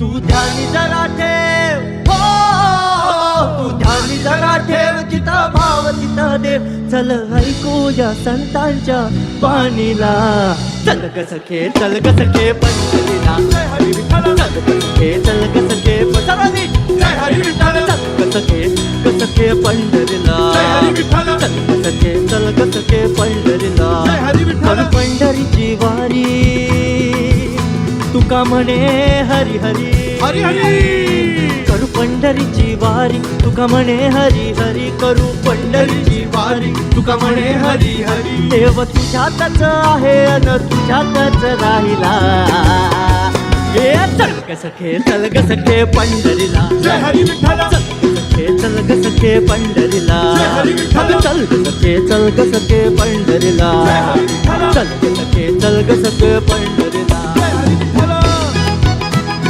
तू ध्यानी जरा ठेव. हो तू ध्यानी जरा ठेव. जिता भाव तिता देव. चल ऐकूया संतांच्या बाणीला चल ग सखे चल ग सखे विठ्ठल. चल ग सखे चल ग सखे चल ग सखे ग सखे पंढरीला. चल ग सखे चल ग सखे पंढरीला. पंढरीची वारी. तुका म्हणे हरी हरी. हरी हरी. करू पंढरीची वारी तुका म्हणे हरी हरी. करू पंढरीची वारी तुका म्हणे हरी हरी. देव तुझ्यातच आहे अन तुझ्यातच राहिला. ये चल ग सखे चल ग सखे पंढरीला. जय हरी विठ्ठल. चल ग सखे पंढरीला. जय हरी विठ्ठल. चल ग सखे चल ग सखे पंढरीला. चल ग सखे चल ग सखे पंढरीला.